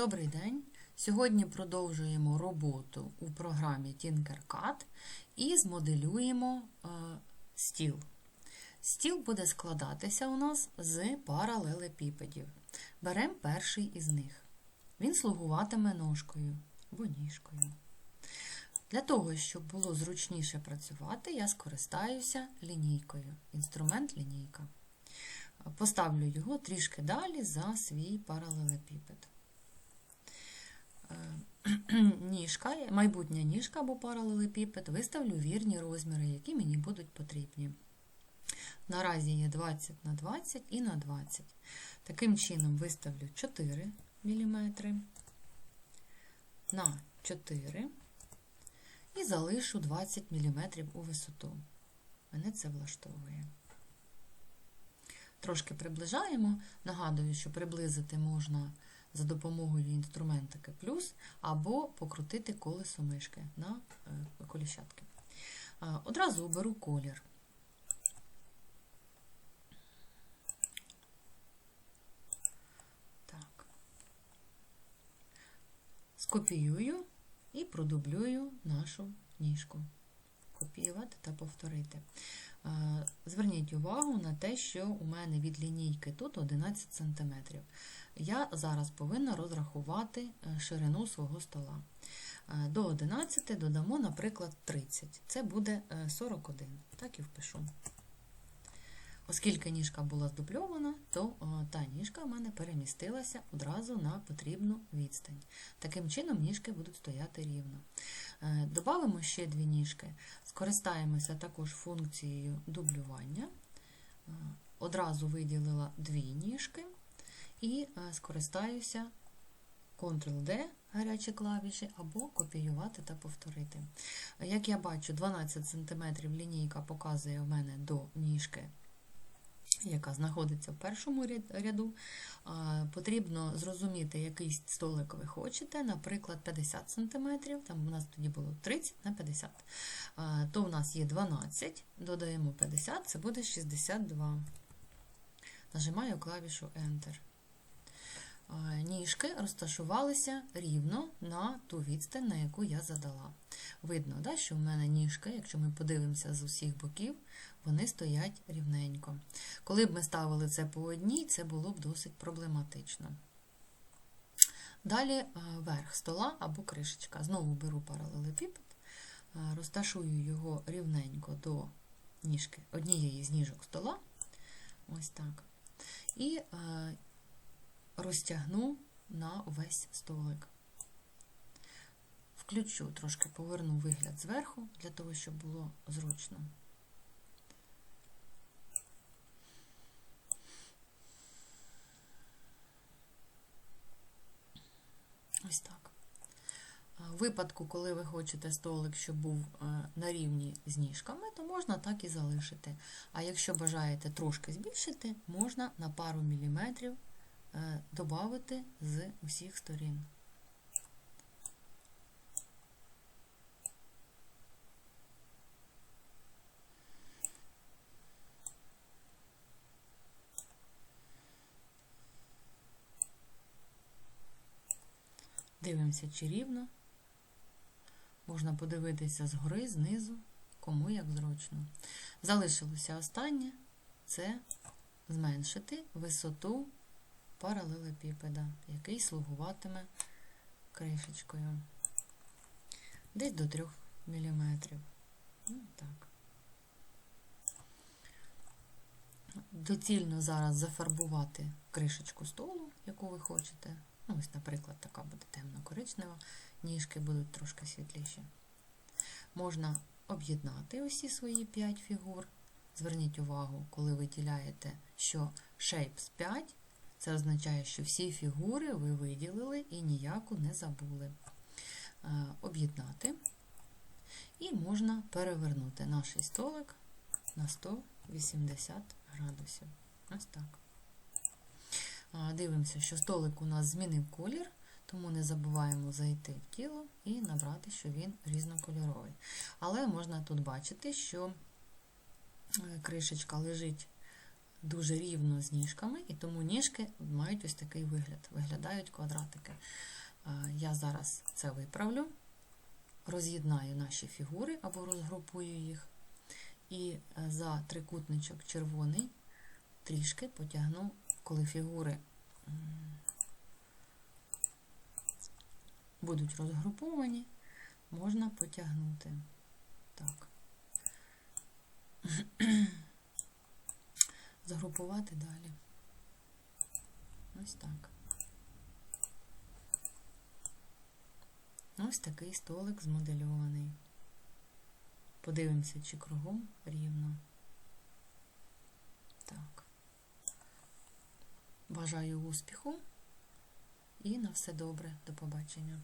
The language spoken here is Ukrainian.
Добрий день! Сьогодні продовжуємо роботу у програмі Tinkercad і змоделюємо е, стіл. Стіл буде складатися у нас з паралелепіпедів. Беремо перший із них. Він слугуватиме ножкою або ніжкою. Для того, щоб було зручніше працювати, я скористаюся лінійкою. Інструмент лінійка. Поставлю його трішки далі за свій паралелепіпед. Ніжка, майбутня ніжка або паралелепіпед виставлю вірні розміри, які мені будуть потрібні. Наразі є 20 на 20 і на 20. Таким чином виставлю 4 мм на 4 і залишу 20 мм у висоту. Мене це влаштовує. Трошки приближаємо. Нагадую, що приблизити можна за допомогою інструментики плюс або покрутити колесо мишки на коліщатки. Одразу оберу колір. Так. Скопіюю і продублюю нашу ніжку. Копіювати та повторити. Зверніть увагу на те, що у мене від лінійки тут 11 см. Я зараз повинна розрахувати ширину свого стола. До 11 додамо, наприклад, 30. Це буде 41. Так і впишу. Оскільки ніжка була здубльована, то та ніжка в мене перемістилася одразу на потрібну відстань. Таким чином, ніжки будуть стояти рівно. Добавимо ще дві ніжки, скористаємося також функцією дублювання. Одразу виділила дві ніжки і скористаюся Ctrl-D, гарячі клавіші, або копіювати та повторити. Як я бачу, 12 см лінійка показує в мене до ніжки яка знаходиться в першому ряду, потрібно зрозуміти, який столик ви хочете, наприклад, 50 см, там у нас тоді було 30 на 50 то у нас є 12, додаємо 50, це буде 62. Нажимаю клавішу Enter. Ніжки розташувалися рівно відстань, на яку я задала. Видно, да, що в мене ніжки, якщо ми подивимося з усіх боків, вони стоять рівненько. Коли б ми ставили це по одній, це було б досить проблематично. Далі верх стола або кришечка. Знову беру паралелепіпед, розташую його рівненько до ніжки, однієї з ніжок стола. Ось так. І розтягну на весь столик. Включу, трошки поверну вигляд зверху, для того, щоб було зручно. Ось так. У випадку, коли ви хочете столик, щоб був на рівні з ніжками, то можна так і залишити. А якщо бажаєте трошки збільшити, можна на пару міліметрів додати з усіх сторін. Дивимося, чи рівно. Можна подивитися згори, знизу, кому як зручно. Залишилося останнє це зменшити висоту паралелепіпеда, який слугуватиме кришечкою. Десь до 3 мм. Ну, так. Доцільно зараз зафарбувати кришечку столу, яку ви хочете. Ось, наприклад, така буде темно-коричнева, ніжки будуть трошки світліші. Можна об'єднати усі свої 5 фігур. Зверніть увагу, коли виділяєте, що Shapes 5, це означає, що всі фігури ви виділили і ніяку не забули. Об'єднати. І можна перевернути наш столик на 180 градусів. Ось так. Дивимося, що столик у нас змінив колір, тому не забуваємо зайти в тіло і набрати, що він різнокольоровий. Але можна тут бачити, що кришечка лежить дуже рівно з ніжками, і тому ніжки мають ось такий вигляд, виглядають квадратики. Е, Я зараз це виправлю, роз'єднаю наші фігури або розгрупую їх. І е, за трикутничок червоний трішки потягну, коли фігури будуть розгруповані, можна потягнути. Так. Загрупувати далі. Ось так. Ось такий столик змодельований. Подивимося, чи кругом рівно. Так. Бажаю успіху і на все добре. До побачення.